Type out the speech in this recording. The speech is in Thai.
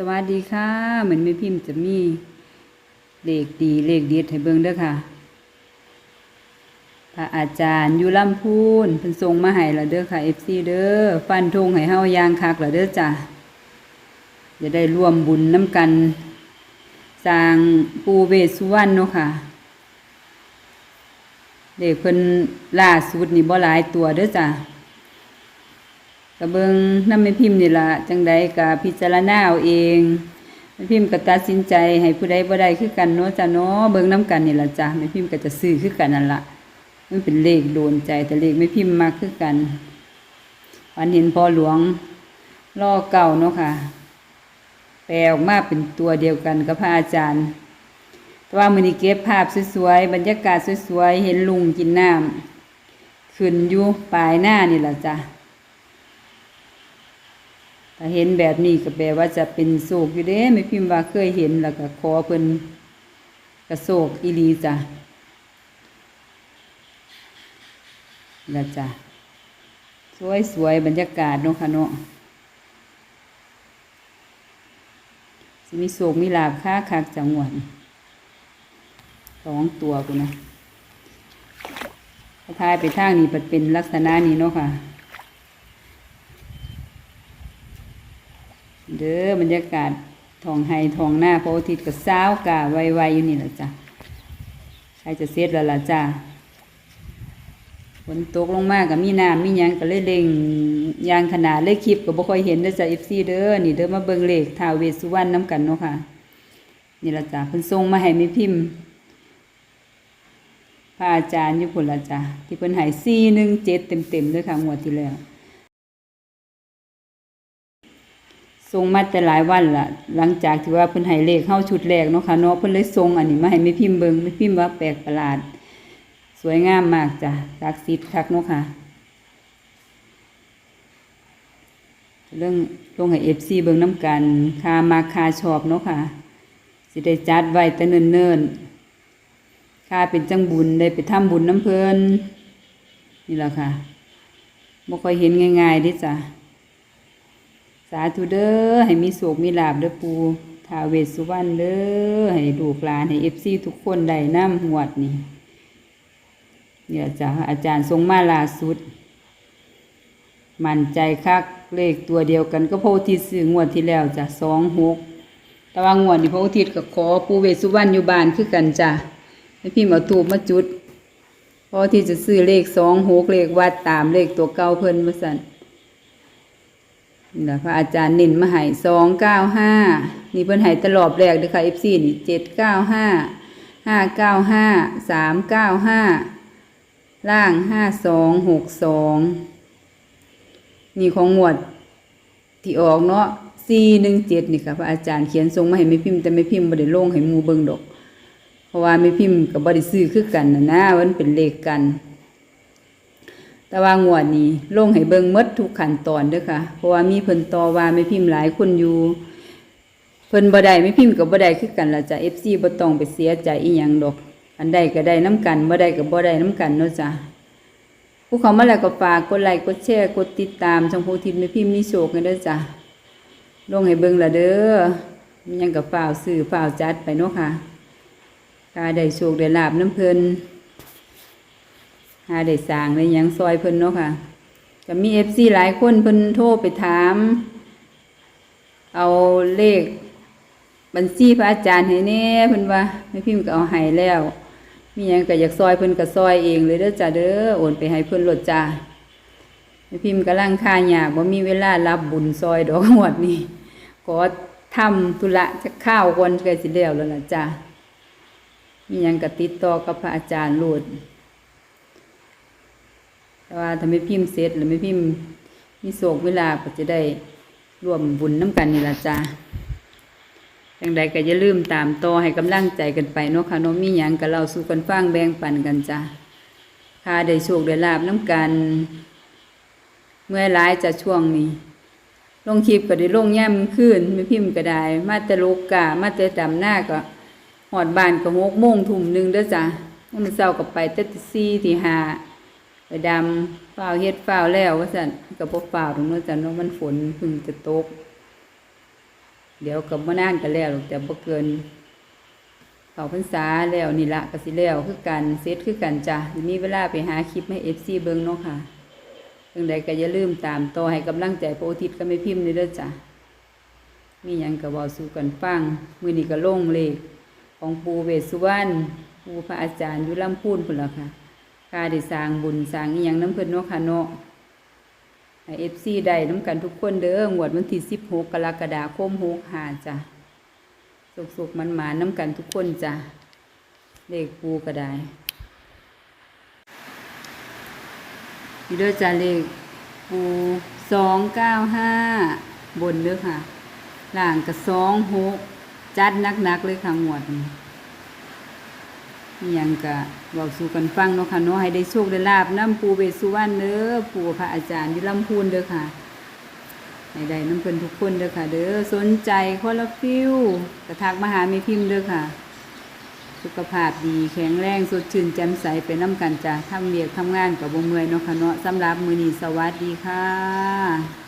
สวัสดีค่ะเหมือนไม่พิมพ์จะมีเลขดีเลขเด็ดให้เบิ่งเด้อค่ะ พระอาจารย์ยู่ลำพูนเพิ่นส่งมาให้ละเด้อค่ะ FC เด้อฟันธงให้เฮายางคักละเด้อจ้ะจะได้ร่วมบุญน้ำกันสร้างปูเวสสุวรรณเนาะค่ะเด็กเพิ่นล่าสุดนี่บ่หลายตัวเด้อจ้ะ กระเบิงน้ำไม่พิมพ์นี่ละจังใดกะพิจารณาเอาเองไม่พิมพ์ก็ตัดสินใจให้ผู้ใดบ่ได้คือกันเนาะจ้ะเนาะเบิงน้ำกันนี่ละจ้ะไม่พิมพ์ก็จะซื้อคือกันนั่นละมันเป็นเลขโดนใจแต่เลขไม่พิมพ์มากคือกันวันเห็นพ่อหลวงล่อเก่าเนาะค่ะ แปลออกมาเป็นตัวเดียวกันกับพระอาจารย์แต่ว่ามือนี้เก็บภาพสวยๆบรรยากาศสวยๆเห็นลุงกินน้ำขึ้นอยู่ปลายหน้านี่ละจ้ะ ถ้าเห็นแบบนี้ก็แปลว่าจะเป็นโศกอยู่เด้ไม่พิมพ์ว่าเคยเห็นแล้วก็ขอเพิ่นกระโศกอีลีจ้ะแล้วจ้ะสวยสวยๆบรรยากาศเนาะค่ะเนาะสิมีโศกมีลาบค่าคักจังหวัดสองตัวกูนะถ้าทายไปทางนี้มันเป็นลักษณะนี้เนาะค่ะ เด้อบรรยากาศทองไฮทองหน้าพระอาทิตย์ก็สาวกาไวๆอยู่นี่แหละจ้ะใครจะเสร็จแล้วล่ะจ้ะฝนตกลงมากกับมีน้ำมียังก็เลยเล่งยางขนาดเลยคลิปก็บ่ค่อยเห็นเด้จ้ะ FC เด้อนี่เด้อมาเบิ่งเลขท้าวเวสสุวรรณน้ำกันเนาะค่ะ นี่ละจ้ะเพิ่นส่งมาให้แม่พิมพ์พระอาจารย์อยู่พุ่นละจ้ะที่เพิ่นให้417เต็มๆเลยค่ะงวดที่แล้ว ส่งมาแต่หลายวันละหลังจากที่ว่าเพิ่นให้เลขเข้าชุดแรกเนาะค่ะเนาะเพิ่นเลยส่งอันนี้มาให้แม่พิมพ์เบิงแม่พิมพ์ว่าแปลกประหลาด สวยงามมากจ้ะศักดิ์สิทธิ์คักเนาะค่ะ เรื่องลงให้ FC เบิงน้ำกันคามาคาชอบเนาะค่ะ สิได้จัดไว้แต่เนิ่นๆค่าเป็นจังบุญได้ไปทำบุญน้ำเพิ่นนี่แหละค่ะบ่ค่อยเห็นง่ายๆดิจ้ะ สาธุเด้อให้มีโศกมีลาบเด้อปูทาเวสสุวรรณเด้อให้ลูกหลานให้เอฟซีทุกคนได้น้ำหวดนี่เนี่ยจ้ะอาจารย์ทรงมาลาสุด มั่นใจคักเลขตัวเดียวกันก็พระอุทิศซื้องวดที่แล้วจ้ะสองหกแต่ว่างวดนี้พระอุทิศก็ขอปูเวสุวรรณอยู่บ้านคือกันจ้ะให้พี่มาถูกมาจุดพราะที่จะซื้อเลขสองหกเลขวัดตามเลขตัวเก่าเพิ่นมาสั่น นี่แหละพระอาจารย์นินมาให้สองเก้าห้านี่เพิ่นให้ตลอดแรกเด้อค่ะ FC นี่เจ็ดเก้าห้าห้าเก้าห้าสามเก้าห้าล่างห้าสองหกสองนี่ของงวดที่ออกเนาะสี่หนึ่งเจ็ดนี่ค่ะพระอาจารย์เขียนทรงมาให้ไม่พิมพ์แต่ไม่พิมพ์บ่ได้ลงให้มูเบิงดอก เพราะว่าไม่พิมพ์กับบ่ได้ซื้อคือกันนะนะมันเป็นเลขกัน แต่ว่างวดนี้ลงให้เบิ่งมดทุกขั้นตอนเด้อค่ะ เพราะว่ามีเพิ่นต่อว่าไม่พิมพ์หลายคนอยู่ เพิ่นบ่ได้ไม่พิมพ์ก็บ่ได้คือกันล่ะจ้ะ FC บ่ต้องไปเสียใจอีหยังดอก อันใดก็ได้น้ำกันบ่ได้ก็บ่ได้น้ำกันเนาะจ้ะผู้เขามาแล้วก็ฝากกดไลค์กดแชร์กดติดตามช่องโพธิตไม่พิมพ์มีโชคให้เด้อจ้ะลงให้เบิ่งละเด้อมียังก็ฝ่าวซื้อฝ่าวจัดไปเนาะค่ะถ้าได้โชคได้ลาบน้ำเพิ่น หาได้สร้างได้ยังซอยเพิ่นเนาะค่ะก็มีเอฟซีหลายคนเพิ่นโทรไปถาม เอาเลข บัญชีพระอาจารย์ให้แน่เพิ่นว่าไม่พิมพ์ก็เอาให้แล้ว มีหยังก็อยากซอยเพิ่นก็ซอยเองเลยเด้อจ้าเด้อโอนไปให้เพิ่นลดจ้าไม่พิมพ์กำลังค่ายากบ่มีเวลารับบุญซอยดอกหมดนี่ขอทำธุระจะข้าวก่อนใกล้สิแล้วแล้วล่ะจ้ามีหยังก็ติดต่อกับพระอาจารย์โลด แต่ว่าถ้าไม่พิมพ์เสร็จหรือไม่พิมพ์มีโศกเวลาก็จะได้ร่วมบุญน้ำกันนี่ละจ้าอย่างใดก็อย่าลืมตามต่อให้กำลังใจกันไปเนาะค่ะเน้องมีหยังกับเราสู่กันฟังแบ่งปันกันจ้าค่าได้โชคได้ลาบน้ำกัน เมื่อร้ายจะช่วงนี้ลงคลิปก็ได้ลงย่ำขึ้นไม่พิมพ์ก็ได้ มาแต่ลูกกามาต่ดำหน้าก็หอดบานก็หกโมงทุ่มหนึ่งเด้อจ้ะมันเศร้ากับไปแต่ตีสี่ที่ห้า ไปดำฝ้าเฮ็ดฝ้าแล้วว่าสั่นกับพวกฝ้าตรงนั้นจันว่ามันฝนเพึ่งจะตก เดี๋ยวกับมานานกันแล้วแต่บ่เกินเขาพรรษาแล้วนี่ละก็สิแล้วคือกันเซตคือกันจ้ะมีเวลาไปหาคลิปให้ FC เบิ่งเนาะค่ะจังใดก็อย่าลืมตามต่อให้กำลังใจพระอุทิศก็ไม่พิมพ์นี่เด้อจ้ะมีหยังก็เว้าสู่กันฟังมือนี้ก็ลงเลขของปูเวสุวรรณปูพระอาจารย์ยู่ลำพูนพุ่นละค่ะ ค่าได้สร้างบุญสร้างอีหยังน้ำเพิ่นเนาะค่ะเนาะเอฟซีได้น้ำกันทุกคนเด้องวดวันที่สิบหกกรกฎาคมหกหาจ้ะสุกๆมันมาน้ำกันทุกคนจ้ะเลขปูก็ได้นี่เด้อจ้ะเลขปูสองเก้าห้าบนเด้อค่ะล่างกับสองหกจัดนักๆเลยค่ะงวดนี้ อิหยังกะบอกสู่กันฟังเนาะค่ะเนาะให้ได้โชคได้ลาบน้ำปูเบสุวรรณเด้อปูพระอาจารย์อยู่ลำพูนเด้อค่ะให้ได้น้ำเพิ่นทุกคนเด้อค่ะ เด้อสนใจคอลฟิวกระทักมาหาแม่พิมพ์เด้อค่ะ สุขภาพดีแข็งแรงสดชื่นแจ่มใสไปน้ำกันจ้ะทำเวียกทำงานกับบ่เมื่อยเนาะค่ะเนาะสำหรับมือนีสวัสดีค่ะ